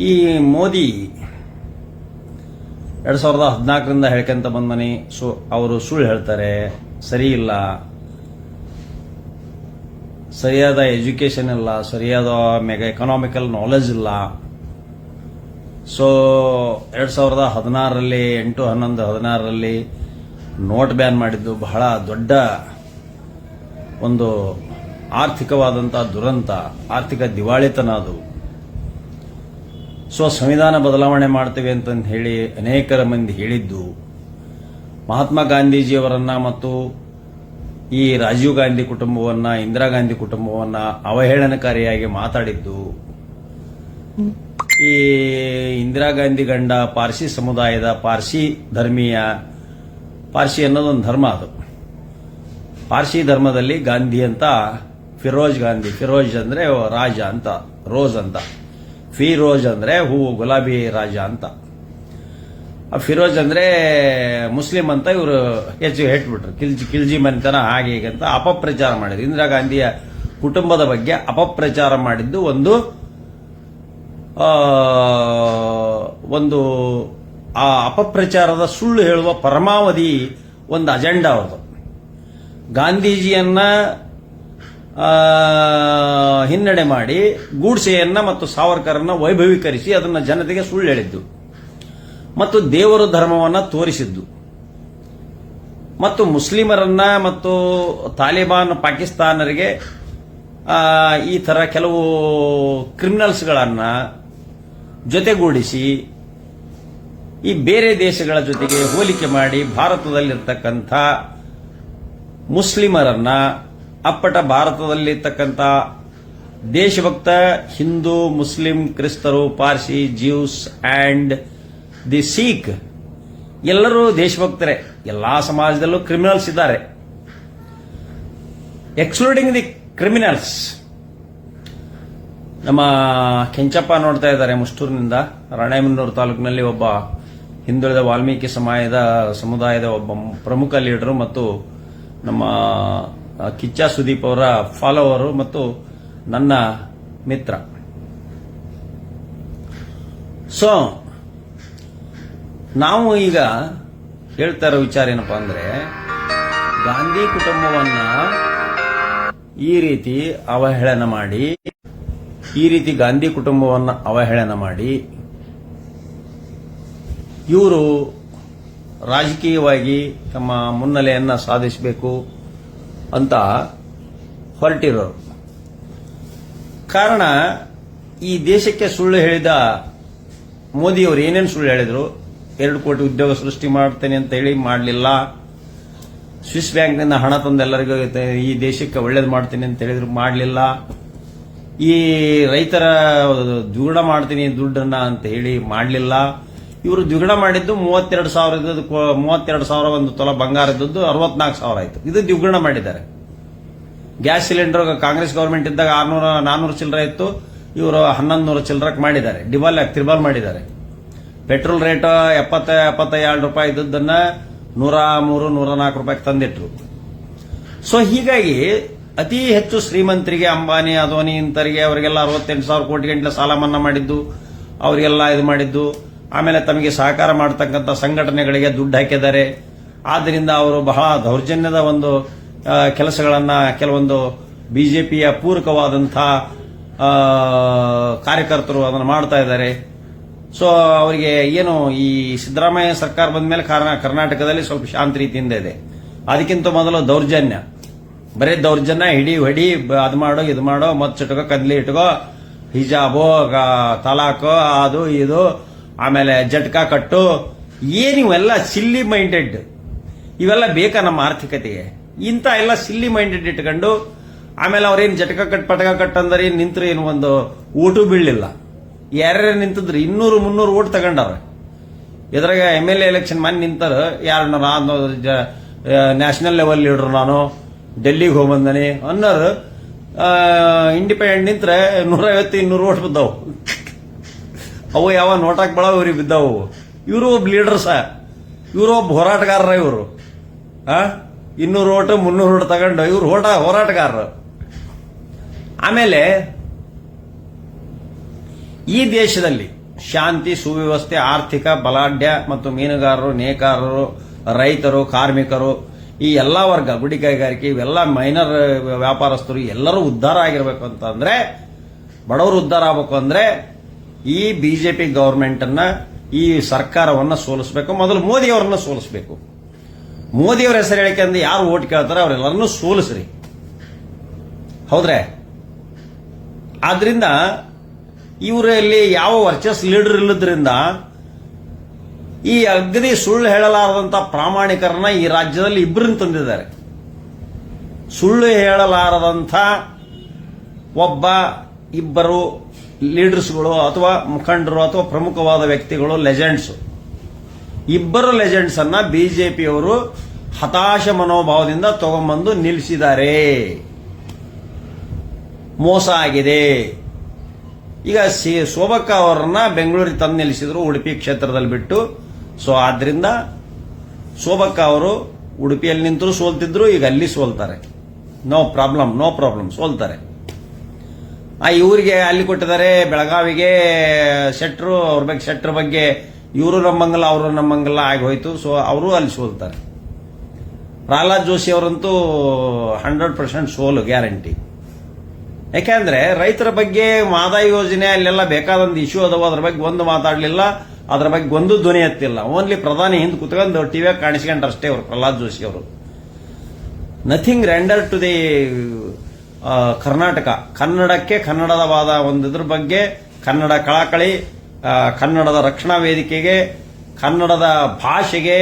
ಈ ಮೋದಿ ಎರಡು ಸಾವಿರದ ಹದಿನಾಲ್ಕರಿಂದ ಹೇಳ್ಕೊಂತ ಮನೆ, ಸು, ಅವರು ಸುಳ್ಳು ಹೇಳ್ತಾರೆ, ಸರಿ ಇಲ್ಲ. ಸರಿಯಾದ ಎಜುಕೇಶನ್ ಇಲ್ಲ, ಸರಿಯಾದ ಮೆಗಾ ಎಕನಾಮಿಕಲ್ ನಾಲೆಜ್ ಇಲ್ಲ. ಸೊ ಎರಡು ಸಾವಿರದ ಹದಿನಾರರಲ್ಲಿ, ಎಂಟು ಹನ್ನೊಂದು ಹದಿನಾರರಲ್ಲಿ ನೋಟ್ ಬ್ಯಾನ್ ಮಾಡಿದ್ದು ಬಹಳ ದೊಡ್ಡ ಒಂದು ಆರ್ಥಿಕವಾದಂಥ ದುರಂತ, ಆರ್ಥಿಕ ದಿವಾಳಿತನ ಅದು. ಸೊ ಸಂವಿಧಾನ ಬದಲಾವಣೆ ಮಾಡ್ತೇವೆ ಅಂತಂದು ಹೇಳಿ ಅನೇಕರ ಮಂದಿ ಹೇಳಿದ್ದು, ಮಹಾತ್ಮ ಗಾಂಧೀಜಿಯವರನ್ನ ಮತ್ತು ಈ ರಾಜೀವ್ ಗಾಂಧಿ ಕುಟುಂಬವನ್ನ, ಇಂದಿರಾ ಗಾಂಧಿ ಕುಟುಂಬವನ್ನ ಅವಹೇಳನಕಾರಿಯಾಗಿ ಮಾತಾಡಿದ್ದು, ಈ ಇಂದಿರಾ ಗಾಂಧಿ ಗಂಡ ಪಾರ್ಸಿ ಸಮುದಾಯದ ಪಾರ್ಸಿ ಧರ್ಮೀಯ, ಪಾರ್ಸಿ ಅನ್ನೋದೊಂದು ಧರ್ಮ ಅದು. ಪಾರ್ಸಿ ಧರ್ಮದಲ್ಲಿ ಗಾಂಧಿ ಅಂತ, ಫಿರೋಜ್ ಗಾಂಧಿ, ಫಿರೋಜ್ ಅಂದ್ರೆ ರಾಜ ಅಂತ, ರೋಜ್ ಅಂತ. ಫಿರೋಜ್ ಅಂದ್ರೆ ಹೂವು ಗುಲಾಬಿ ರಾಜ ಅಂತ. ಆ ಫಿರೋಜ್ ಅಂದ್ರೆ ಮುಸ್ಲಿಂ ಅಂತ ಇವರು ಹೆಚ್ಚು ಹೇಳ್ಬಿಟ್ರು. ಕಿಲ್ಜಿ ಕಿಲ್ಜಿ ಮನೆತನ ಹಾಗೆ ಹೀಗೆ ಅಂತ ಅಪಪ್ರಚಾರ ಮಾಡಿದ್ರು. ಇಂದಿರಾ ಗಾಂಧಿಯ ಕುಟುಂಬದ ಬಗ್ಗೆ ಅಪಪ್ರಚಾರ ಮಾಡಿದ್ದು ಒಂದು ಒಂದು, ಆ ಅಪಪ್ರಚಾರದ ಸುಳ್ಳು ಹೇಳುವ ಪರಮಾವಧಿ ಒಂದು ಅಜೆಂಡಾ ಅವ್ರದ್ದು. ಗಾಂಧೀಜಿಯನ್ನ ಹಿನ್ನಡೆ ಮಾಡಿ ಗೂಡ್ಸೆಯನ್ನ ಮತ್ತು ಸಾವರ್ಕರನ್ನ ವೈಭವೀಕರಿಸಿ ಅದನ್ನ ಜನತೆಗೆ ಸುಳ್ಳು ಹೇಳಿದ್ದು. ಮತ್ತು ದೇವರು ಧರ್ಮವನ್ನ ತೋರಿಸಿದ್ದು. ಮತ್ತು ಮುಸ್ಲಿಮರನ್ನ ಮತ್ತು ತಾಲಿಬಾನ್ ಪಾಕಿಸ್ತಾನರಿಗೆ ಈ ತರ ಕೆಲವು ಕ್ರಿಮಿನಲ್ಸ್ಗಳನ್ನ ಜೊತೆಗೂಡಿಸಿ, ಈ ಬೇರೆ ದೇಶಗಳ ಜೊತೆಗೆ ಹೋಲಿಕೆ ಮಾಡಿ ಭಾರತದಲ್ಲಿರ್ತಕ್ಕಂಥ ಮುಸ್ಲಿಮರನ್ನ ಅಪ್ಪಟ ಭಾರತದಲ್ಲಿರ್ತಕ್ಕಂಥ ದೇಶಭಕ್ತ, ಹಿಂದೂ, ಮುಸ್ಲಿಂ, ಕ್ರಿಸ್ತರು, Parsi Jews and the Sikh, ಎಲ್ಲರೂ ದೇಶಭಕ್ತರೇ. ಎಲ್ಲಾ ಸಮಾಜದಲ್ಲೂ ಕ್ರಿಮಿನಲ್ಸ್ ಇದ್ದಾರೆ. ಎಕ್ಸ್ಕ್ಲೂಡಿಂಗ್ ದಿ ಕ್ರಿಮಿನಲ್ಸ್ ನಮ್ಮ ಕೆಂಚಪ್ಪ ನೋಡ್ತಾ ಇದ್ದಾರೆ ಮುಷ್ಟೂರಿನಿಂದ. ರಾಣೇಮನ್ನೂರು ತಾಲೂಕಿನಲ್ಲಿ ಒಬ್ಬ ಹಿಂದುಳಿದ ವಾಲ್ಮೀಕಿ ಸಮಾಜದ ಸಮುದಾಯದ ಒಬ್ಬ ಪ್ರಮುಖ ಲೀಡರು ಮತ್ತು ನಮ್ಮ ಕಿಚ್ಚ ಸುದೀಪ್ ಅವರ ಫಾಲೋವರು ಮತ್ತು ನನ್ನ ಮಿತ್ರ. ಸೊ ನಾವು ಈಗ ಹೇಳ್ತಾ ಇರೋ ವಿಚಾರ ಏನಪ್ಪಾ ಅಂದ್ರೆ, ಗಾಂಧಿ ಕುಟುಂಬವನ್ನ ಈ ರೀತಿ ಅವಹೇಳನ ಮಾಡಿ, ಈ ರೀತಿ ಗಾಂಧಿ ಕುಟುಂಬವನ್ನ ಅವಹೇಳನ ಮಾಡಿ, ಇವರು ರಾಜಕೀಯವಾಗಿ ತಮ್ಮ ಮುನ್ನೆಲೆಯನ್ನ ಸಾಧಿಸಬೇಕು ಅಂತ ಹೊರಟಿರೋರು. ಕಾರಣ, ಈ ದೇಶಕ್ಕೆ ಸುಳ್ಳು ಹೇಳಿದ ಮೋದಿಯವರು ಏನೇನು ಸುಳ್ಳು ಹೇಳಿದ್ರು? ಎರಡು ಕೋಟಿ ಉದ್ಯೋಗ ಸೃಷ್ಟಿ ಮಾಡ್ತೇನೆ ಅಂತ ಹೇಳಿ ಮಾಡಲಿಲ್ಲ. ಸ್ವಿಸ್ ಬ್ಯಾಂಕ್ನಿಂದ ಹಣ ತಂದು ಎಲ್ಲರಿಗೂ ಈ ದೇಶಕ್ಕೆ ಒಳ್ಳೇದು ಮಾಡ್ತೀನಿ ಅಂತ ಹೇಳಿದ್ರು ಮಾಡಲಿಲ್ಲ. ಈ ರೈತರ ದೂರ ಮಾಡ್ತೀನಿ ದುಡ್ಡನ್ನ ಅಂತ ಹೇಳಿ ಮಾಡಲಿಲ್ಲ. ಇವರು ದ್ವಿಗುಣ ಮಾಡಿದ್ದು ಮೂವತ್ತೆರಡು ಸಾವಿರ ಇದ್ದದ್ದು ಮೂವತ್ತೆರಡು ಸಾವಿರ ಒಂದು ತೊಲ ಬಂಗಾರ ಇದ್ದದ್ದು ಅರವತ್ನಾಲ್ಕು ಸಾವಿರ ಆಯಿತು. ಇದು ದ್ವಿಗುಣ ಮಾಡಿದ್ದಾರೆ. ಗ್ಯಾಸ್ ಸಿಲಿಂಡರ್ ಕಾಂಗ್ರೆಸ್ ಗೌರ್ಮೆಂಟ್ ಇದ್ದಾಗ ಆರ್ನೂರ ನಾನ್ನೂರು ಚಿಲ್ಲರೆ ಇತ್ತು. ಇವರು ಹನ್ನೊಂದು ನೂರು ಚಿಲ್ಲರಕ್ಕೆ ಮಾಡಿದ್ದಾರೆ. ಡಿಬಲ್, ತ್ರಿಬಲ್ ಮಾಡಿದ್ದಾರೆ. ಪೆಟ್ರೋಲ್ ರೇಟ್ ಎಪ್ಪತ್ತ ಎಪ್ಪತ್ತ ಎರಡು ರೂಪಾಯಿ ಇದ್ದದ್ದನ್ನ ನೂರ ಮೂರು, ನೂರ ನಾಲ್ಕು ರೂಪಾಯಿಗೆ ತಂದಿಟ್ರು. ಸೊ ಹೀಗಾಗಿ ಅತಿ ಹೆಚ್ಚು ಶ್ರೀಮಂತರಿಗೆ ಅಂಬಾನಿ ಅದೋನಿ ಇಂತರಿಗೆ ಅವರಿಗೆಲ್ಲ ಅರವತ್ತೆಂಟು ಸಾವಿರ ಕೋಟಿ ಗಂಟಲೆ ಸಾಲ ಮನ್ನಾ ಮಾಡಿದ್ದು, ಅವರಿಗೆಲ್ಲ ಇದು ಮಾಡಿದ್ದು. ಆಮೇಲೆ ತಮಗೆ ಸಹಕಾರ ಮಾಡತಕ್ಕಂಥ ಸಂಘಟನೆಗಳಿಗೆ ದುಡ್ಡು ಹಾಕಿದ್ದಾರೆ. ಆದ್ದರಿಂದ ಅವರು ಬಹಳ ದೌರ್ಜನ್ಯದ ಒಂದು ಕೆಲಸಗಳನ್ನು, ಕೆಲವೊಂದು ಬಿಜೆಪಿಯ ಪೂರಕವಾದಂಥ ಕಾರ್ಯಕರ್ತರು ಅದನ್ನು ಮಾಡ್ತಾ ಇದ್ದಾರೆ. ಸೊ ಅವರಿಗೆ ಏನು ಈ ಸಿದ್ದರಾಮಯ್ಯ ಸರ್ಕಾರ ಬಂದ ಮೇಲೆ ಕರ್ನಾಟಕದಲ್ಲಿ ಸ್ವಲ್ಪ ಶಾಂತಿ ರೀತಿಯಿಂದ ಇದೆ. ಅದಕ್ಕಿಂತ ಮೊದಲು ದೌರ್ಜನ್ಯ. ಬರೀ ದೌರ್ಜನ್ಯ, ಹಿಡಿ ಹೊಡಿ ಅದು ಮಾಡೋ, ಇದು ಮಾಡೋ ಮಚ್ಚಿಟ್ಕೋ ಕದ್ಲಿ ಇಟ್ಕೋ, ಹಿಜಾಬೋ ತಲಾಖೋ ಅದು, ಇದು ಆಮೇಲೆ ಜಟ್ಕ ಕಟ್ಟು ಏನಿವೆಲ್ಲ ಸಿಲ್ಲಿ ಮೈಂಡೆಡ್ ಇವೆಲ್ಲ ಬೇಕಾ ನಮ್ಮ ಆರ್ಥಿಕತೆಗೆ? ಇಂಥ ಎಲ್ಲ ಸಿಲ್ಲಿ ಮೈಂಡೆಡ್ ಇಟ್ಕೊಂಡು, ಆಮೇಲೆ ಅವ್ರೇನು ಜಟಕ ಕಟ್, ಪಟಕ ಕಟ್ ಅಂದ್ರೆ ಏನ್ ನಿಂತ್ರು ಏನು ಒಂದು ಓಟು ಬೀಳಲಿಲ್ಲ. ಯಾರ್ಯಾರು ನಿಂತಿದ್ರು, ಇನ್ನೂರು, ಮುನ್ನೂರು ಓಟ್ ತಗೊಂಡವ್ರೆ. ಇದ್ರಾಗ ಎಂ ಎಲ್ ಎ ಎಲೆಕ್ಷನ್ ಮನೆ ನಿಂತರು ಯಾರು ನಾನು ನ್ಯಾಷನಲ್ ಲೆವೆಲ್ ಲೀಡರ್ ನಾನು ಡೆಲ್ಲಿಗೆ ಹೋಗಿ ಬಂದನಿ ಅನ್ನೋರು ಇಂಡಿಪೆಂಡೆಂಟ್ ನಿಂತ್ರೆ ನೂರೈವತ್ತು, ಇನ್ನೂರು ಓಟ್ ಬಿದ್ದಾವು. ಅವು ಯಾವ ನೋಟಾಕ್ ಬಳ ಇವ್ರಿಗೆ ಬಿದ್ದವು? ಇವರು ಒಬ್ಬ ಲೀಡರ್ಸ ಇವರು ಒಬ್ಬ ಹೋರಾಟಗಾರರ ಇವರು. ಆ? ಇನ್ನೂರು ಓಟು, ಮುನ್ನೂರು ಓಟ ತಗೊಂಡು ಇವ್ರು ಹೋಟ, ಹೋರಾಟಗಾರರು. ಆಮೇಲೆ ಈ ದೇಶದಲ್ಲಿ ಶಾಂತಿ, ಸುವ್ಯವಸ್ಥೆ, ಆರ್ಥಿಕ, ಬಲಾಢ್ಯ ಮತ್ತು ಮೀನುಗಾರರು, ನೇಕಾರರು, ರೈತರು, ಕಾರ್ಮಿಕರು, ಈ ಎಲ್ಲ ವರ್ಗ, ಗುಡಿ ಕೈಗಾರಿಕೆ, ಇವೆಲ್ಲ ಮೈನರ್ ವ್ಯಾಪಾರಸ್ಥರು ಎಲ್ಲರೂ ಉದ್ಧಾರ ಆಗಿರಬೇಕು ಅಂತಂದ್ರೆ, ಬಡವರು ಉದ್ಧಾರ ಆಗಬೇಕು ಅಂದ್ರೆ ಈ ಬಿಜೆಪಿ ಗವರ್ಮೆಂಟ್ ಅನ್ನ ಈ ಸರ್ಕಾರವನ್ನ ಸೋಲಿಸಬೇಕು. ಮೊದಲು ಮೋದಿ ಅವರನ್ನ ಸೋಲಿಸಬೇಕು. ಮೋದಿಯವರ ಹೆಸರು ಹೇಳಿಕೆ ಯಾರು ಓಟ್ ಕೇಳ್ತಾರೆ ಅವರೆಲ್ಲರನ್ನೂ ಸೋಲಿಸ್ರಿ. ಹೌದ್ರೆ? ಆದ್ರಿಂದ ಇವರಲ್ಲಿ ಯಾವ ವರ್ಚಸ್ ಲೀಡರ್ ಇಲ್ಲದ್ರಿಂದ ಈ ಅಗ್ನಿ ಸುಳ್ಳು ಹೇಳಲಾರದಂತ ಪ್ರಾಮಾಣಿಕರನ್ನ ಈ ರಾಜ್ಯದಲ್ಲಿ ಇಬ್ಬರನ್ನು ತಂದಿದ್ದಾರೆ. ಸುಳ್ಳು ಹೇಳಲಾರದಂಥ ಒಬ್ಬ, ಇಬ್ಬರು ಲೀಡರ್ಸ್ಗಳು ಅಥವಾ ಮುಖಂಡರು ಅಥವಾ ಪ್ರಮುಖವಾದ ವ್ಯಕ್ತಿಗಳು ಲೆಜೆಂಡ್ಸ್ ಇಬ್ಬರು ಲೆಜೆಂಡ್ಸ್ ಅನ್ನ ಬಿಜೆಪಿಯವರು ಹತಾಶ ಮನೋಭಾವದಿಂದ ತಗೊಂಬಂದು ನಿಲ್ಲಿಸಿದ್ದಾರೆ. ಮೋಸ ಆಗಿದೆ. ಈಗ ಸಿ, ಶೋಭಕ್ಕ ಅವರನ್ನ ಬೆಂಗಳೂರಿಗೆ ತಂದು ನಿಲ್ಲಿಸಿದ್ರು ಉಡುಪಿ ಕ್ಷೇತ್ರದಲ್ಲಿ ಬಿಟ್ಟು. ಸೊ ಆದ್ರಿಂದ ಶೋಭಕ್ಕ ಅವರು ಉಡುಪಿಯಲ್ಲಿ ನಿಂತರೂ ಸೋಲ್ತಿದ್ರು, ಈಗ ಅಲ್ಲಿ ಸೋಲ್ತಾರೆ. ನೋ ಪ್ರಾಬ್ಲಮ್ ನೋ ಪ್ರಾಬ್ಲಮ್ ಸೋಲ್ತಾರೆ. ಆ ಇವರಿಗೆ ಅಲ್ಲಿ ಕೊಟ್ಟಿದ್ದಾರೆ ಬೆಳಗಾವಿಗೆ ಶೆಟ್ರು, ಅವ್ರ ಬಗ್ಗೆ ಶೆಟ್ರ ಬಗ್ಗೆ ಇವರು ನಮ್ಮಂಗಲ್ಲ, ಅವರು ನಮ್ಮಂಗಲ್ಲ ಆಗಿ ಹೋಯ್ತು. ಸೊ ಅವರು ಅಲ್ಲಿ ಸೋಲ್ತಾರೆ. ಪ್ರಹ್ಲಾದ್ ಜೋಶಿ ಅವರಂತೂ ಹಂಡ್ರೆಡ್ ಪರ್ಸೆಂಟ್ ಸೋಲು ಗ್ಯಾರಂಟಿ ಯಾಕೆಂದ್ರೆ ರೈತರ ಬಗ್ಗೆ ಮಾದಾಯಿ ಯೋಜನೆ, ಅಲ್ಲೆಲ್ಲ ಬೇಕಾದೊಂದು ಇಶ್ಯೂ ಅದಾವ, ಅದ್ರ ಬಗ್ಗೆ ಒಂದು ಮಾತಾಡಲಿಲ್ಲ, ಅದ್ರ ಬಗ್ಗೆ ಒಂದು ಧ್ವನಿ ಎತ್ತಿಲ್ಲ. ಓನ್ಲಿ ಪ್ರಧಾನಿ ಹಿಂದೆ ಕುತ್ಕೊಂಡು ಟಿವಿಯಾಗ ಕಾಣಿಸ್ಕೊಂಡ್ರಷ್ಟೇ ಅವರು, ಪ್ರಹ್ಲಾದ್ ಜೋಶಿ ಅವರು. Nothing render to the Karnataka. ಕನ್ನಡಕ್ಕೆ ಕನ್ನಡದವಾದ ಒಂದು ಇದ್ರ ಬಗ್ಗೆ, ಕನ್ನಡ ಕಳಕಳಿ ಕನ್ನಡದ ರಕ್ಷಣಾ ವೇದಿಕೆಗೆ, ಕನ್ನಡದ ಭಾಷೆಗೆ,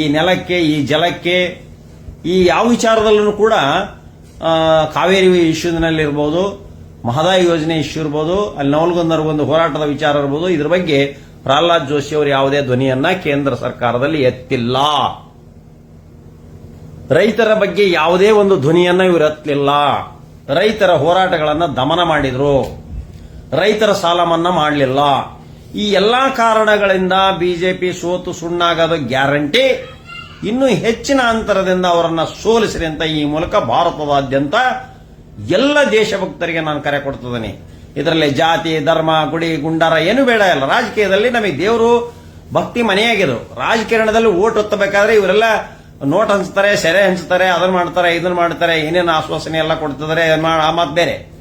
ಈ ನೆಲಕ್ಕೆ, ಈ ಜಲಕ್ಕೆ, ಈ ಯಾವ ವಿಚಾರದಲ್ಲೂ ಕೂಡ ಕಾವೇರಿ ಕಾವೇರಿ ಇಶ್ಯೂನಲ್ಲಿರ್ಬೋದು ಮಹದಾಯಿ ಯೋಜನೆ ಇಶ್ಯೂ ಇರ್ಬೋದು, ಅಲ್ಲಿ ನವಲ್ಗೊಂದರ ಒಂದು ಹೋರಾಟದ ವಿಚಾರ ಇರ್ಬೋದು, ಇದ್ರ ಬಗ್ಗೆ ಪ್ರಹ್ಲಾದ್ ಜೋಶಿ ಅವರು ಯಾವುದೇ ಧ್ವನಿಯನ್ನ ಕೇಂದ್ರ ಸರ್ಕಾರದಲ್ಲಿ ಎತ್ತಿಲ್ಲ. ರೈತರ ಬಗ್ಗೆ ಯಾವುದೇ ಒಂದು ಧ್ವನಿಯನ್ನ ಇವರು ಎತ್ತಲಿಲ್ಲ. ರೈತರ ಹೋರಾಟಗಳನ್ನು ದಮನ ಮಾಡಿದ್ರು. ರೈತರ ಸಾಲ ಮನ್ನಾ ಮಾಡಲಿಲ್ಲ. ಈ ಎಲ್ಲಾ ಕಾರಣಗಳಿಂದ ಬಿಜೆಪಿ ಸೋತು ಸುಣ್ಣಾಗೋದು ಗ್ಯಾರಂಟಿ ಇನ್ನೂ ಹೆಚ್ಚಿನ ಅಂತರದಿಂದ ಅವರನ್ನು ಸೋಲಿಸಿರಿ ಅಂತ ಈ ಮೂಲಕ ಭಾರತದಾದ್ಯಂತ ಎಲ್ಲ ದೇಶಭಕ್ತರಿಗೆ ನಾನು ಕರೆ ಕೊಡ್ತಿದ್ದೀನಿ. ಇದರಲ್ಲಿ ಜಾತಿ, ಧರ್ಮ, ಗುಡಿ, ಗುಂಡಾರ ಏನು ಬೇಡ ಇಲ್ಲ ರಾಜಕೀಯದಲ್ಲಿ ನಮಗೆ ದೇವರು ಭಕ್ತಿ ಮನೆಯಾಗಿದ್ರು ರಾಜಕಾರಣದಲ್ಲಿ ಓಟ್ ಒತ್ತಬೇಕಾದ್ರೆ ಇವರೆಲ್ಲ ನೋಟ್ ಹಂಚ್ತಾರೆ, ಸೆರೆ ಹಂಚ್ತಾರೆ, ಅದನ್ನ ಮಾಡ್ತಾರೆ, ಇದನ್ನ ಮಾಡ್ತಾರೆ, ಏನೇನು ಆಶ್ವಾಸನೆ ಎಲ್ಲ ಕೊಡ್ತಿದ್ದಾರೆ ಆ ಮಾತು ಬೇರೆ.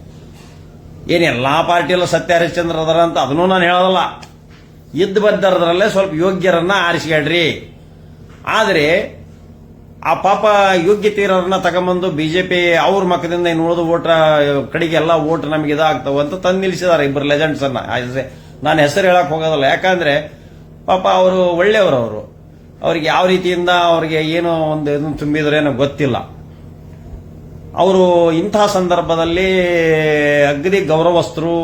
ಲಾ ಎಲ್ಲಾ ಪಾರ್ಟಿಯಲ್ಲೂ ಸತ್ಯ ಹರಿಶ್ಚಂದ್ರ ಅದರ ಅಂತ ಅದನ್ನೂ ನಾನು ಹೇಳೋದಲ್ಲ. ಇದ್ದ ಬದ್ದರದ್ರಲ್ಲೇ ಸ್ವಲ್ಪ ಯೋಗ್ಯರನ್ನ ಆರಿಸ್ಕೊಳ್ರಿ ಆದರೆ, ಆ ಪಾಪ ಯೋಗ್ಯತೆ ಇರೋರನ್ನ ತಗೊಂಬಂದು ಬಿಜೆಪಿ ಅವ್ರ ಮಕ್ಕದಿಂದ ಇನ್ನು ಉಳಿದು ಓಟ್ ಕಡೆಗೆ ಎಲ್ಲ ಓಟ್ ನಮಗೆ ಇದಾಗ್ತಾವ ಅಂತ ತಂದು ನಿಲ್ಲಿಸಿದ್ದಾರೆ ಇಬ್ಬರು ಲೆಜೆಂಡ್ಸ್ ಅನ್ನ. ನಾನು ಹೆಸರು ಹೇಳಕ್ ಹೋಗೋದಲ್ಲ. ಯಾಕಂದ್ರೆ, ಪಾಪ ಅವರು ಒಳ್ಳೆಯವರು ಅವರು. ಅವ್ರಿಗೆ ಯಾವ ರೀತಿಯಿಂದ ಅವ್ರಿಗೆ ಏನೋ ಒಂದು ಇದನ್ನು ತುಂಬಿದ್ರೇನೋ ಗೊತ್ತಿಲ್ಲ. ಅವರು ಇಂತಹ ಸಂದರ್ಭದಲ್ಲಿ ಅಗ್ದಿ ಗೌರವಸ್ಥರು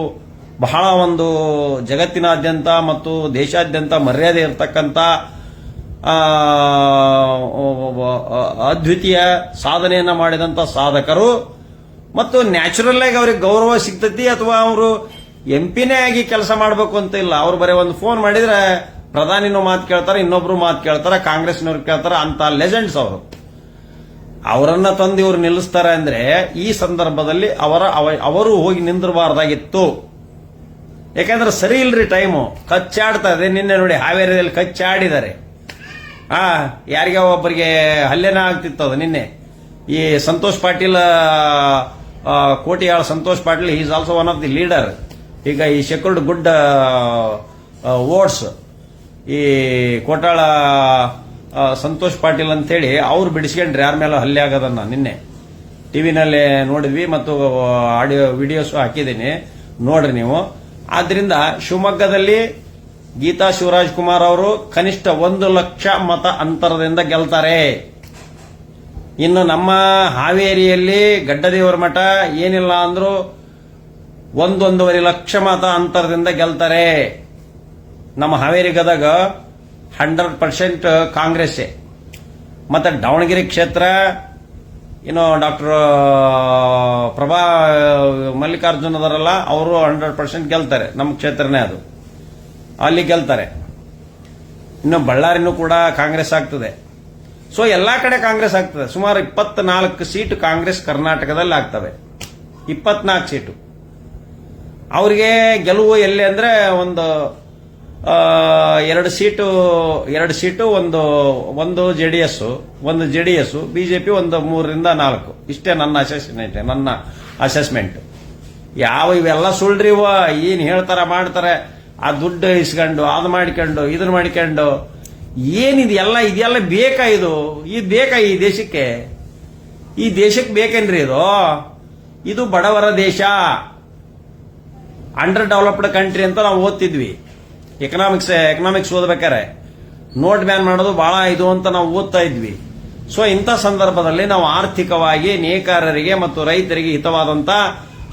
ಬಹಳ ಒಂದು ಜಗತ್ತಿನಾದ್ಯಂತ ಮತ್ತು ದೇಶಾದ್ಯಂತ ಮರ್ಯಾದೆ ಇರತಕ್ಕಂಥ ಅದ್ವಿತೀಯ ಸಾಧನೆಯನ್ನು ಮಾಡಿದಂಥ ಸಾಧಕರು ಮತ್ತು ನ್ಯಾಚುರಲ್ ಆಗಿ ಅವ್ರಿಗೆ ಗೌರವ ಸಿಗ್ತತಿ ಅಥವಾ ಅವರು ಎಂಪಿನೇ ಆಗಿ ಕೆಲಸ ಮಾಡಬೇಕು ಅಂತ ಇಲ್ಲ. ಅವ್ರು ಬರೀ ಒಂದು ಫೋನ್ ಮಾಡಿದ್ರೆ ಪ್ರಧಾನಿನೂ ಮಾತು ಕೇಳ್ತಾರೆ, ಇನ್ನೊಬ್ರು ಮಾತು ಕೇಳ್ತಾರೆ, ಕಾಂಗ್ರೆಸ್ನವ್ರು ಕೇಳ್ತಾರೆ, ಅಂತ ಲೆಜೆಂಡ್ಸ್ ಅವರು. ಅವರನ್ನ ತಂದು ಇವ್ರು ನಿಲ್ಲಿಸ್ತಾರೆ ಅಂದ್ರೆ ಈ ಸಂದರ್ಭದಲ್ಲಿ ಅವರ ಅವ- ಅವರು ಹೋಗಿ ನಿಂದಿರಬಾರ್ದಾಗಿತ್ತು. ಯಾಕಂದ್ರೆ ಸರಿ ಇಲ್ರಿ ಟೈಮು. ಕಚ್ಚಾಡ್ತಾ ಇದೆ. ನಿನ್ನೆ ನೋಡಿ ಹಾವೇರಿಯಲ್ಲಿ ಕಚ್ಚಾಡಿದ್ದಾರೆ. ಆ, ಯಾರಿಗೆ ಒಬ್ಬರಿಗೆ ಹಲ್ಲೆನ ಆಗ್ತಿತ್ತು ಅದು ನಿನ್ನೆ. ಈ Santosh Patil Kotiyal Santosh Patil is also one of the leader ಈಗ ಈ ಶೆಕ್ಯೂರ್ಡ್ ಗುಡ್ ವೋಟ್ಸ್ ಈ ಕೋಟಾಳ ಸಂತೋಷ್ ಪಾಟೀಲ್ ಅಂತೇಳಿ ಅವ್ರು ಬಿಡಿಸ್ಕೊಂಡ್ರಿ ಯಾರ ಮೇಲೆ ಹಲ್ಲೆ ಆಗೋದನ್ನ ನಿನ್ನೆ. ಟಿವಿನಲ್ಲಿ ನೋಡಿದ್ವಿ ಮತ್ತು ಆಡಿಯೋ, ವಿಡಿಯೋಸ್ ಹಾಕಿದ್ದೀನಿ. ನೋಡ್ರಿ ನೀವು. ಆದ್ರಿಂದ ಶಿವಮೊಗ್ಗದಲ್ಲಿ ಗೀತಾ ಶಿವರಾಜ್ ಕುಮಾರ್ ಅವರು ಕನಿಷ್ಠ ಒಂದು ಲಕ್ಷ ಮತ ಅಂತರದಿಂದ ಗೆಲ್ತಾರೆ. ಇನ್ನು ನಮ್ಮ ಹಾವೇರಿಯಲ್ಲಿ ಗಡ್ಡದೇವರ ಮಠ ಏನಿಲ್ಲ ಅಂದ್ರೂ ಒಂದೊಂದೂವರೆ ಲಕ್ಷ ಮತ ಅಂತರದಿಂದ ಗೆಲ್ತಾರೆ. ನಮ್ಮ ಹಾವೇರಿ ಗದಗ ಹಂಡ್ರೆಡ್ ಪರ್ಸೆಂಟ್ ಕಾಂಗ್ರೆಸ್ಸೇ. ಮತ್ತೆ ದಾವಣಗೆರೆ ಕ್ಷೇತ್ರ, ಏನೋ ಡಾಕ್ಟರ್ ಪ್ರಭಾ ಮಲ್ಲಿಕಾರ್ಜುನ್ ಅದರಲ್ಲ ಅವರು ಹಂಡ್ರೆಡ್ ಪರ್ಸೆಂಟ್ ಗೆಲ್ತಾರೆ, ನಮ್ಮ ಕ್ಷೇತ್ರನೇ ಅದು. ಅಲ್ಲಿ ಗೆಲ್ತಾರೆ. ಇನ್ನು ಬಳ್ಳಾರಿನೂ ಕೂಡ ಕಾಂಗ್ರೆಸ್ ಆಗ್ತದೆ. ಸೊ ಎಲ್ಲಾ ಕಡೆ ಕಾಂಗ್ರೆಸ್ ಆಗ್ತದೆ. ಸುಮಾರು ಇಪ್ಪತ್ನಾಲ್ಕು ಸೀಟು ಕಾಂಗ್ರೆಸ್ ಕರ್ನಾಟಕದಲ್ಲಿ ಆಗ್ತವೆ. ಇಪ್ಪತ್ನಾಲ್ಕು ಸೀಟು. ಅವರಿಗೆ ಗೆಲುವು ಎಲ್ಲಿ ಅಂದ್ರೆ ಒಂದು ಎರಡು ಸೀಟು ಎರಡು ಸೀಟು, ಒಂದು ಒಂದು ಜೆ ಡಿ ಎಸ್ ಒಂದು ಜೆ ಡಿ ಎಸ್ ಬಿಜೆಪಿ ಒಂದು ಮೂರರಿಂದ ನಾಲ್ಕು. ಇಷ್ಟೇ ನನ್ನ ಅಸೆಸ್ಮೆಂಟ್ ನನ್ನ ಅಸೆಸ್ಮೆಂಟ್ ಯಾವ ಇವೆಲ್ಲ ಸುಳ್ಳ್ರಿ ಇವ ಏನ್ ಹೇಳ್ತಾರ, ಮಾಡ್ತಾರೆ? ಆ ದುಡ್ಡು ಇಸ್ಕೊಂಡು, ಅದು ಮಾಡ್ಕೊಂಡು ಇದನ್ನ ಮಾಡ್ಕೊಂಡು. ಏನಿದೆ ಎಲ್ಲ ಇದೆಲ್ಲ ಬೇಕಾ ಇದು? ಇದು ಬೇಕಾ ಈ ದೇಶಕ್ಕೆ? ಈ ದೇಶಕ್ಕೆ ಬೇಕೇನ್ರಿ ಇದು? ಇದು ಬಡವರ ದೇಶ. ಅಂಡರ್ ಡೆವಲಪ್ಡ್ ಕಂಟ್ರಿ ಅಂತ ನಾವು ಓದ್ತಿದ್ವಿ. ಎಕನಾಮಿಕ್ಸ್ ಎಕನಾಮಿಕ್ಸ್ ಓದ್ಬೇಕಾರೆ. ನೋಟ್ ಬ್ಯಾನ್ ಮಾಡೋದು ಬಹಳ ಇದು ಅಂತ ನಾವು ಓದ್ತಾ ಇದ್ವಿ. ಸೊ ಇಂಥ ಸಂದರ್ಭದಲ್ಲಿ ನಾವು ಆರ್ಥಿಕವಾಗಿ ನೇಕಾರರಿಗೆ ಮತ್ತು ರೈತರಿಗೆ ಹಿತವಾದಂತ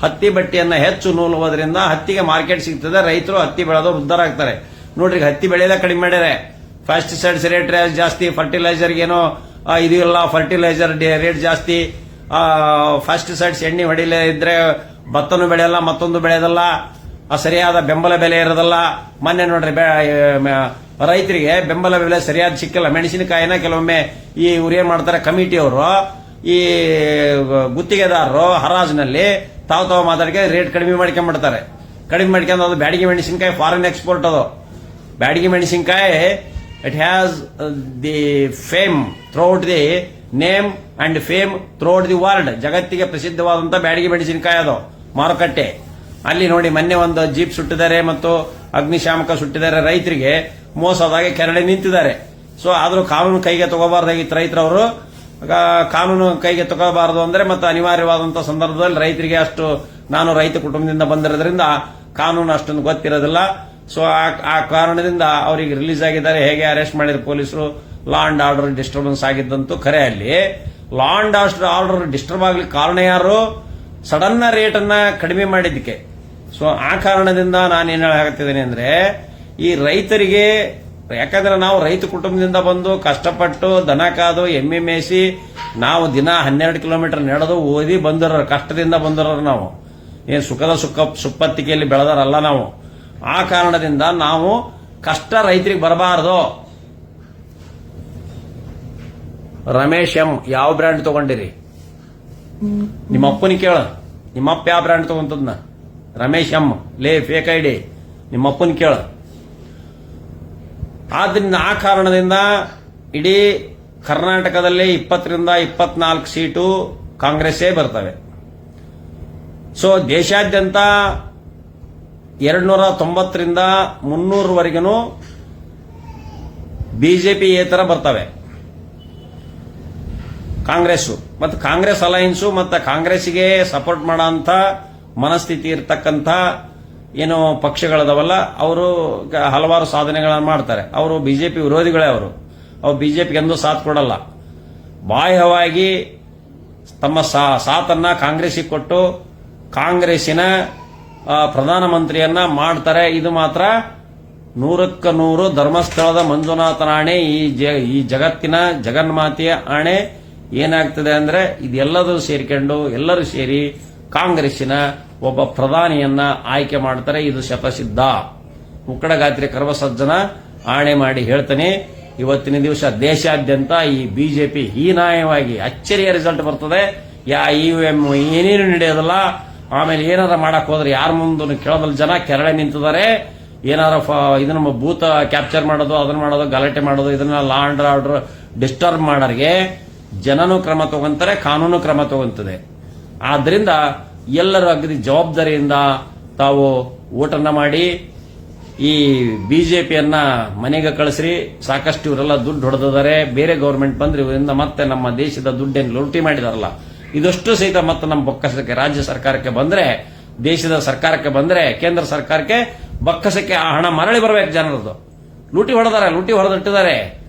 ಹತ್ತಿ ಬಟ್ಟೆಯನ್ನು ಹೆಚ್ಚು ನೂಲುವುದರಿಂದ ಹತ್ತಿಗೆ ಮಾರ್ಕೆಟ್ ಸಿಗ್ತದೆ ರೈತರು ಹತ್ತಿ ಬೆಳೆದವರು ಉದ್ದಾರ ಆಗ್ತಾರೆ. ನೋಡ್ರಿ ಹತ್ತಿ ಬೆಳೆಯಲ್ಲ ಕಡಿಮೆ ಮಾಡ್ಯಾರೆ ಪೆಸ್ಟಿಸೈಡ್ಸ್ ರೇಟ್ ಜಾಸ್ತಿ ಫರ್ಟಿಲೈಸರ್ ಏನೋ ಆ, ಇದು ಇಲ್ಲ ಫರ್ಟಿಲೈಸರ್ ರೇಟ್ ಜಾಸ್ತಿ ಫೆಸ್ಟಿಸೈಡ್ಸ್ ಎಣ್ಣೆ ಹೊಡಿಲೇ ಇದ್ರೆ ಭತ್ತನು ಬೆಳೆಯಲ್ಲ ಮತ್ತೊಂದು ಬೆಳೆಯೋದಲ್ಲ. ಆ ಸರಿಯಾದ ಬೆಂಬಲ ಬೆಲೆ ಇರೋದಲ್ಲ. ಮೊನ್ನೆ ನೋಡ್ರಿ ರೈತರಿಗೆ ಬೆಂಬಲ ಬೆಲೆ ಸರಿಯಾದ ಸಿಕ್ಕಿಲ್ಲ. ಮೆಣಸಿನಕಾಯಿನ ಕೆಲವೊಮ್ಮೆ ಈ ಇವ್ರು ಏನ್ ಮಾಡ್ತಾರೆ ಕಮಿಟಿಯವರು ಈ ಗುತ್ತಿಗೆದಾರರು, ಹರಾಜ್ನಲ್ಲಿ ತಾವು ತಾವು ಮಾತಾಡಿಕೆ ರೇಟ್ ಕಡಿಮೆ ಮಾಡ್ಕೊಂಡ್ಬಿಡ್ತಾರೆ ಕಡಿಮೆ ಮಾಡ್ಕೊಂಡು ಅದು ಬ್ಯಾಡಿಗೆ ಮೆಣಸಿನಕಾಯಿ ಫಾರಿನ್ ಎಕ್ಸ್ಪೋರ್ಟ್ ಅದು. ಬ್ಯಾಡಿಗೆ ಮೆಣಸಿನಕಾಯಿ it has the fame throughout the name and fame throughout the world ಜಗತ್ತಿಗೆ ಪ್ರಸಿದ್ಧವಾದಂತಹ ಬ್ಯಾಡಿಗೆ ಮೆಣಸಿನಕಾಯಿ ಅದು, ಮಾರುಕಟ್ಟೆ. ಅಲ್ಲಿ ನೋಡಿ ಮೊನ್ನೆ ಒಂದು ಜೀಪ್ ಸುಟ್ಟಿದ್ದಾರೆ ಮತ್ತು ಅಗ್ನಿಶಾಮಕ ಸುಟ್ಟಿದ್ದಾರೆ ರೈತರಿಗೆ ಮೋಸದಾಗೆ ಕೆರಳೆ ನಿಂತಿದ್ದಾರೆ. ಸೊ ಆದರೂ ಕಾನೂನು ಕೈಗೆ ತಗೋಬಾರ್ದಾಗಿತ್ತು ರೈತರವರು. ಕಾನೂನು ಕೈಗೆ ತಗೋಬಾರದು ಅಂದ್ರೆ ಮತ್ತೆ ಅನಿವಾರ್ಯವಾದಂಥ ಸಂದರ್ಭದಲ್ಲಿ ರೈತರಿಗೆ ಅಷ್ಟು ನಾನು ರೈತ ಕುಟುಂಬದಿಂದ ಬಂದಿರೋದ್ರಿಂದ ಕಾನೂನು ಅಷ್ಟೊಂದು ಗೊತ್ತಿರೋದಿಲ್ಲ. ಸೊ ಆ- ಕಾರಣದಿಂದ ಅವರಿಗೆ ರಿಲೀಸ್ ಆಗಿದ್ದಾರೆ. ಹೇಗೆ ಅರೆಸ್ಟ್ ಮಾಡಿದ ಪೊಲೀಸರು? ಲಾ ಅಂಡ್ ಆರ್ಡರ್ ಡಿಸ್ಟರ್ಬೆನ್ಸ್ ಆಗಿದ್ದಂತೂ ಖರೆ ಅಲ್ಲಿ. ಲಾ ಅಂಡ್ ಆರ್ಡರ್ ಡಿಸ್ಟರ್ಬ್ ಆಗ್ಲಿಕ್ಕೆ ಕಾರಣ ಯಾರು? ಸಡನ್ನ ರೇಟ್ ಅನ್ನ ಕಡಿಮೆ ಮಾಡಿದ್ದಕ್ಕೆ. ಸೊ ಆ ಕಾರಣದಿಂದ ನಾನು ಏನ್ ಹೇಳಾಕತ್ತಿದ್ದೇನೆ ಅಂದ್ರೆ, ಈ ರೈತರಿಗೆ, ಯಾಕಂದ್ರೆ ನಾವು ರೈತ ಕುಟುಂಬದಿಂದ ಬಂದು ಕಷ್ಟಪಟ್ಟು ದನ ಕಾದು, ಎಮ್ಮೆ ಮೇಯಿಸಿ, ನಾವು ದಿನ ಹನ್ನೆರಡು ಕಿಲೋಮೀಟರ್ ನಡೆದು ಓದಿ ಬಂದಿರೋರು, ಕಷ್ಟದಿಂದ ಬಂದಿರೋರು ನಾವು. ಏನು ಸುಖದ ಸುಖ ಸುಪ್ಪತ್ತಿಕೆಯಲ್ಲಿ ಬೆಳೆದಾರಲ್ಲ ನಾವು. ಆ ಕಾರಣದಿಂದ ನಾವು ಕಷ್ಟ ರೈತರಿಗೆ ಬರಬಾರದು. ರಮೇಶ್ ಎಂ, ಯಾವ ಬ್ರ್ಯಾಂಡ್ ತಗೊಂಡಿರಿ? ನಿಮ್ಮ ಅಪ್ಪನಿಗೆ ಕೇಳ. ನಿಮ್ಮಪ್ಪ ಯಾವ ಬ್ರ್ಯಾಂಡ್ ತಗೊಂತದ್ನ? ರಮೇಶ್ ಎಂ ಲೇ ಫೇಕ್ ಐ ಡಿ ನಿಮ್ಮಪ್ಪನ ಕೇಳ. ಆದ್ರಿಂದ ಆ ಕಾರಣದಿಂದ ಇಡೀ ಕರ್ನಾಟಕದಲ್ಲಿ ಇಪ್ಪತ್ತರಿಂದ ಇಪ್ಪತ್ನಾಲ್ಕು ಸೀಟು ಕಾಂಗ್ರೆಸ್ಸೇ ಬರ್ತವೆ. ಸೊ ದೇಶಾದ್ಯಂತ ಎರಡ್ನೂರ ತೊಂಬತ್ತರಿಂದ ಮುನ್ನೂರವರೆಗೂ ಬಿಜೆಪಿ ಏತರ ಬರ್ತವೆ. ಕಾಂಗ್ರೆಸ್ ಮತ್ತು ಕಾಂಗ್ರೆಸ್ ಅಲೈನ್ಸು ಮತ್ತು ಕಾಂಗ್ರೆಸ್ಗೆ ಸಪೋರ್ಟ್ ಮಾಡೋಂಥ ಮನಸ್ಥಿತಿ ಇರ್ತಕ್ಕಂಥ ಏನು ಪಕ್ಷಗಳದವಲ್ಲ, ಅವರು ಹಲವಾರು ಸಾಧನೆಗಳನ್ನು ಮಾಡ್ತಾರೆ. ಅವರು ಬಿಜೆಪಿ ವಿರೋಧಿಗಳೇ ಅವರು. ಅವ್ರು ಬಿಜೆಪಿಗೆ ಎಂದೂ ಸಾಥ್ ಕೊಡಲ್ಲ. ಬಾಹ್ಯವಾಗಿ ತಮ್ಮ ಸಾ- ಸಾಥನ್ನ ಕಾಂಗ್ರೆಸ್ಸಿಗೆ ಕೊಟ್ಟು ಕಾಂಗ್ರೆಸ್ಸಿನ ಪ್ರಧಾನಮಂತ್ರಿಯನ್ನ ಮಾಡ್ತಾರೆ. ಇದು ಮಾತ್ರ ನೂರಕ್ಕ ನೂರು ಧರ್ಮಸ್ಥಳದ ಮಂಜುನಾಥನ ಆಣೆ, ಈ ಜ- ಈ ಜಗತ್ತಿನ ಜಗನ್ಮಾತೆಯ ಆಣೆ ಏನಾಗ್ತದೆ ಅಂದ್ರೆ ಇದೆಲ್ಲದೂ ಸೇರ್ಕೊಂಡು ಎಲ್ಲರೂ ಸೇರಿ ಕಾಂಗ್ರೆಸ್ಸಿನ ಒಬ್ಬ ಪ್ರಧಾನಿಯನ್ನ ಆಯ್ಕೆ ಮಾಡ್ತಾರೆ. ಇದು ಶತಸಿದ್ಧ. ಉಕ್ಕಡಗಾತ್ರಿ ಕರ್ವಸಜ್ಜನ ಆಣೆ ಮಾಡಿ ಹೇಳ್ತಾನೆ, ಇವತ್ತಿನ ದಿವಸ ದೇಶಾದ್ಯಂತ ಈ ಬಿಜೆಪಿ ಹೀನಾಯವಾಗಿ ಅಚ್ಚರಿಯ ರಿಸಲ್ಟ್ ಬರ್ತದೆ. ಯಾ ಇವಿಎಂ ಏನೇನು ನಡೆಯೋದಲ್ಲ, ಆಮೇಲೆ ಏನಾರ ಮಾಡಕ್ ಹೋದ್ರೆ ಯಾರ ಮುಂದೂ ಕೇಳೋದಲ್ಲ ಜನ ಕೆರಳೆ ನಿಂತಿದ್ದಾರೆ. ಏನಾರ ಇದನ್ನ ಭೂತ ಕ್ಯಾಪ್ಚರ್ ಮಾಡೋದು, ಅದನ್ನ ಮಾಡೋದು, ಗಲಾಟೆ ಮಾಡೋದು ಇದನ್ನ ಲಾ ಆರ್ಡರ್ ಡಿಸ್ಟರ್ಬ್ ಮಾಡೋರಿಗೆ ಜನನು ಕ್ರಮ ತಗೊಂತಾರೆ, ಕಾನೂನು ಕ್ರಮ ತಗೊಂತದೆ. ಆದ್ರಿಂದ ಎಲ್ಲರೂ ಅಗದಿ ಜವಾಬ್ದಾರಿಯಿಂದ ತಾವು ಓಟನ್ನ ಮಾಡಿ, ಈ ಬಿಜೆಪಿಯನ್ನ ಮನೆಗೆ ಕಳಿಸ್ರಿ, ಸಾಕಷ್ಟು ಇವರೆಲ್ಲ ದುಡ್ಡು ಹೊಡೆದಿದ್ದಾರೆ, ಬೇರೆ ಗೌರ್ಮೆಂಟ್ ಬಂದ್ರೆ ಇವರಿಂದ ಮತ್ತೆ ನಮ್ಮ ದೇಶದ ದುಡ್ಡೇನು ಲೂಟಿ ಮಾಡಿದಾರಲ್ಲ. ಇದಷ್ಟು ಸಹಿತ ಮತ್ತೆ ನಮ್ಮ ಬೊಕ್ಕಸಕ್ಕೆ, ರಾಜ್ಯ ಸರ್ಕಾರಕ್ಕೆ ಬಂದ್ರೆ, ದೇಶದ ಸರ್ಕಾರಕ್ಕೆ ಬಂದ್ರೆ, ಕೇಂದ್ರ ಸರ್ಕಾರಕ್ಕೆ ಬೊಕ್ಕಸಕ್ಕೆ ಆ ಹಣ ಮರಳಿ ಬರಬೇಕು ಜನರದು ಲೂಟಿ ಹೊಡೆದಾರೆ, ಲೂಟಿ ಹೊಡೆದಿಟ್ಟಿದ್ದಾರೆ.